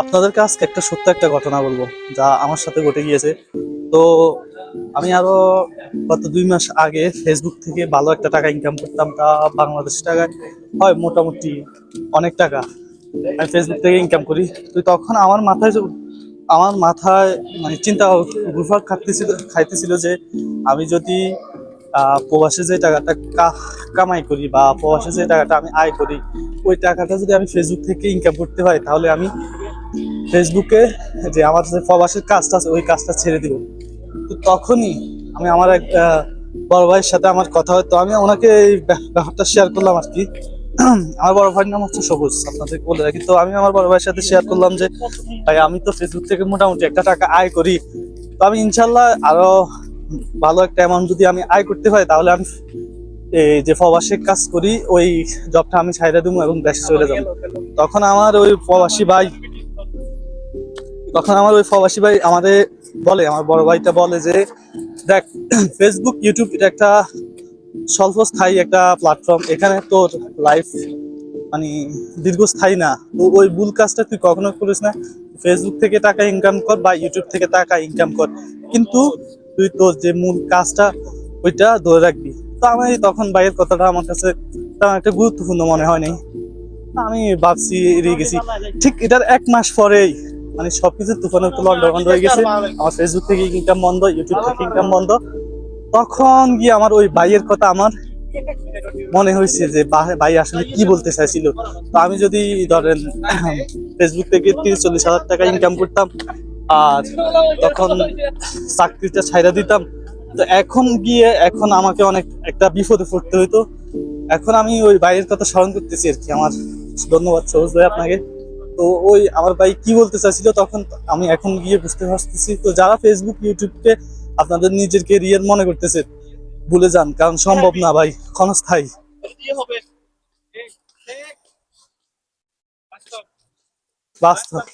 আপনাদেরকে আজকে একটা সত্য একটা ঘটনা বলব, যা আমার সাথে ঘটে গিয়েছে। তো আমি আরও গত দুই মাস আগে ফেসবুক থেকে ভালো একটা টাকা ইনকাম করতাম, তা বাংলাদেশ টাকায় হয় মোটামুটি অনেক টাকা। আমি ফেসবুক থেকে ইনকাম করি। তো তখন আমার মাথায় আমার মাথায় মানে চিন্তা ঘুরফার খাটতেছিল, খাইতেছিল যে আমি যদি প্রবাসে যে টাকাটা কামাই করি বা প্রবাসে যে টাকাটা আমি আয় করি, ওই টাকাটা যদি আমি ফেসবুক থেকে ইনকাম করতে পারি, তাহলে আমি ফেসবুকে যে আমার যে প্রবাসের কাজটা আছে, ওই কাজটা ছেড়ে দিব। তো তখনই আমি আমার এক বড় ভাইয়ের সাথে আমার কথা হয় তো আমি ওনাকে এই ব্যাপ- ব্যাপারটা শেয়ার করলাম আর কি। আমার বড় ভাইয়ের নাম হচ্ছে সবুজ, আপনাদেরকে বলে রাখি। তো আমি আমার বড় ভাইয়ের সাথে শেয়ার করলাম যে, ভাই, আমি তো ফেসবুক থেকে মোটামুটি একটা টাকা আয় করি। তো আমি ইনশাল্লাহ আরও ভালো একটা অ্যামাউন্ট যদি আমি আয় করতে পারি, তাহলে আমি এই যে প্রবাসী কাজ করি, ওই জবটা আমি ছাইড়া দেবো এবং দেশে চলে যাব। তখন আমার ওই প্রবাসী ভাই তখন আমার ওই প্রবাসী ভাই আমাদের বলে, আমার বড় ভাইটা বলে যে, দেখ ফেসবুক ইউটিউব এটা একটা স্বল্পস্থায়ী একটা প্ল্যাটফর্ম এখানে তোর লাইফ মানে দীর্ঘস্থায়ী না। ওই ভুল কাজটা তুই কখনো করিস না। ফেসবুক থেকে টাকা ইনকাম কর বা ইউটিউব থেকে টাকা ইনকাম কর। কিন্তু তুই তোর যে মূল কাজটা, ওইটা ধরে রাখবি। তো আমি তখন ভাইয়ের কথাটা আমার কাছে তেমন একটা গুরুত্বপূর্ণ মনে হয়নি আমি ভাবছি এড়িয়ে গেছি। ঠিক এটার এক মাস পরেই মানে সবকিছু তুফানের তো বন্ধ হয়ে গেছে। আমার ফেসবুক থেকে ইনকাম বন্ধ ইউটিউব থেকে ইনকাম বন্ধ। তখন গিয়ে আমার ওই ভাইয়ের কথা আমার মনে হয়েছে যে ভাই আসলে কি বলতে চাইছিল? তো আমি যদি ধরেন ফেসবুক থেকে তিরিশ চল্লিশ হাজার টাকা ইনকাম করতাম আর তখন চাকরিটা ছাইড়া দিতাম। তো এখন গিয়ে এখন আমাকে অনেক একটা বিপদে পড়তে হইতো। এখন আমি ওই ভাইয়ের কথা স্মরণ করতেছি আর কি। আমার ধন্যবাদ সহজ ভাই আপনাকে। তো ওই আমার ভাই কি বলতে চাইছিল তখন আমি এখন গিয়ে বুঝতে পারতেছি। তো যারা ফেসবুক ইউটিউবকে আপনাদের নিজের কেরিয়ার মনে করতেছে, ভুলে যান, কারণ সম্ভব না ভাই, ক্ষণস্থায়ী। বাস্তব।